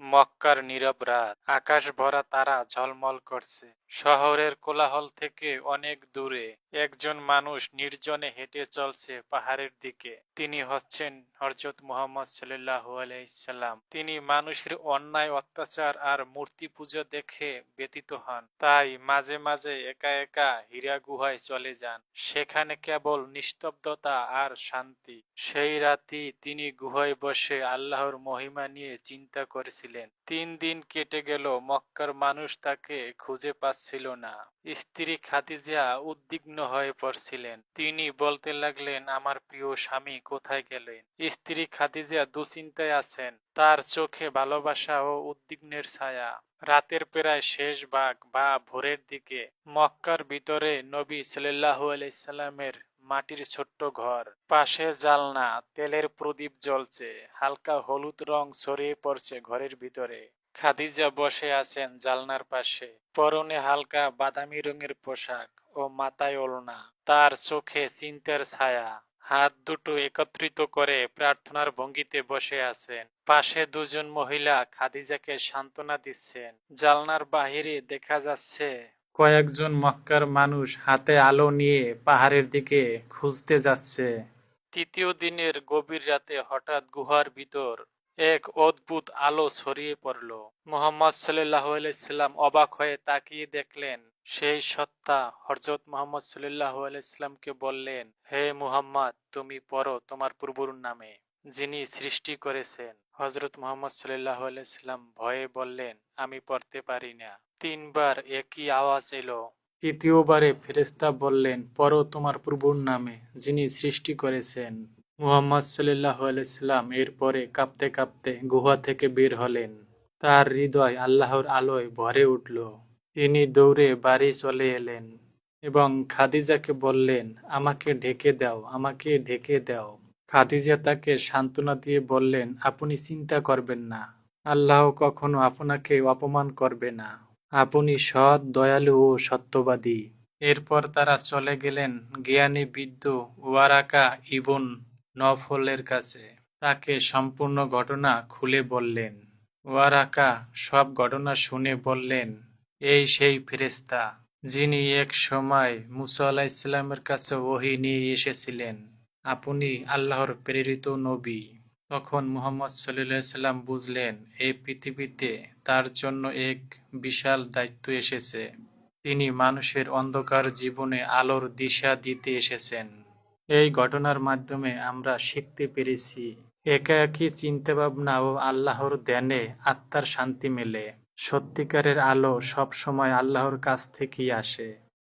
মক্কার নীরব রাত। আকাশ ভরা তারা ঝলমল করছে। শহরের কোলাহল থেকে অনেক দূরে একজন মানুষ নির্জনে হেঁটে চলছে পাহাড়ের দিকে। তিনি হচ্ছেন হরজত মোহাম্মদ সাল্লাহ আলাইসাল্লাম তিনি মানুষের অন্যায়, অত্যাচার আর মূর্তি পুজো দেখে ব্যতীত হন। তাই মাঝে মাঝে একা একা হীরা গুহায় চলে যান। সেখানে কেবল নিস্তব্ধতা আর শান্তি। সেই রাতই তিনি গুহায় বসে আল্লাহর মহিমা নিয়ে চিন্তা করেছিলেন। তিন দিন কেটে গেল, মক্কার মানুষ তাকে খুঁজে পাচ্ছিল না। স্ত্রী খাদিজা উদ্বিগ্ন হয়ে পড়ছিলেন। তিনি বলতে লাগলেন, আমার প্রিয় স্বামী কোথায় গেলেন? স্ত্রী খাদিজা দুশ্চিন্তায় আছেন। তার চোখে ভালোবাসা ও উদ্বিগ্নের ছায়া। রাতের প্রায় শেষ ভাগ বা ভোরের দিকে মক্কার ভিতরে নবী সাল্লাহ আলাইসাল্লামের মাটির ছোট্ট ঘর। পাশে জালনা, তেলের প্রদীপ জ্বলছে, হালকা হলুদ রং ছড়িয়ে পড়ছে ঘরের ভিতরে। খাদিজা বসে আছেন জালনার পাশে। পরনে হালকা বাদামি রঙের পোশাক ও মাথায় ওলনা। তার চোখে চিন্তার ছায়া। হাত দুটো একত্রিত করে প্রার্থনার ভঙ্গিতে বসে আছেন। পাশে দুজন মহিলা খাদিজাকে সান্ত্বনা দিচ্ছেন। জালনার বাহিরে দেখা যাচ্ছে কয়েকজন মক্কার মানুষ হাতে আলো নিয়ে পাহাড়ের দিকে খুঁজতে যাচ্ছে। তৃতীয় দিনের গভীর রাতে হঠাৎ গুহার ভিতর এক অদ্ভুত আলো ছড়িয়ে পড়ল। মোহাম্মদ সাল্লাহ আলাইসাল্লাম অবাক হয়ে তাকিয়ে দেখলেন, সেই সত্তা হরজত মোহাম্মদ সাল্লাহ আলাইসাল্লামকে বললেন, হে মুহাম্মদ, তুমি পড়ো তোমার প্রভুর নামে, যিনি সৃষ্টি করেছেন। হজরত মোহাম্মদ সাল্লাহ আলাইসাল্লাম ভয়ে বললেন, আমি পড়তে পারি না। তিনবার একই আওয়াজ এলো। তৃতীয়বারে ফেরেস্তা বললেন, পড়ো তোমার প্রভুর নামে, যিনি সৃষ্টি করেছেন। মুহাম্মদ সাল্লাহ আলাইসাল্লাম এরপরে কাঁপতে কাঁপতে গুহা থেকে বের হলেন। তার হৃদয় আল্লাহর আলোয় ভরে উঠল। তিনি দৌড়ে বাড়ি চলে এলেন এবং খাদিজাকে বললেন, আমাকে ঢেকে দাও, আমাকে ঢেকে দাও। খাদিজা তাকে সান্ত্বনা দিয়ে বললেন, আপনি চিন্তা করবেন না। আল্লাহ কখনো আপনাকে অপমান করবে না। আপনি সৎ, দয়ালু ও সত্যবাদী। এরপর তারা চলে গেলেন জ্ঞানী বিদ্য ওয়ারাকা ইবন নফলের কাছে। তাকে সম্পূর্ণ ঘটনা খুলে বললেন। ওয়ারাকা সব ঘটনা শুনে বললেন, এই সেই ফেরেস্তা যিনি এক সময় মুসা ইসলামের কাছে ওহি নিয়ে এসেছিলেন। আপনি আল্লাহর প্রেরিত নবী। তখন মুহাম্মদ সাল্লাহ সাল্লাম বুঝলেন, এই পৃথিবীতে তার জন্য এক বিশাল দায়িত্ব এসেছে। তিনি মানুষের অন্ধকার জীবনে আলোর দিশা দিতে এসেছেন। এই ঘটনার মাধ্যমে আমরা শিখতে পেরেছি, একা একই চিন্তাভাবনা ও আল্লাহর ধ্যানে আত্মার শান্তি মেলে। সত্যিকারের আলো সব সময় আল্লাহর কাছ থেকেই আসে।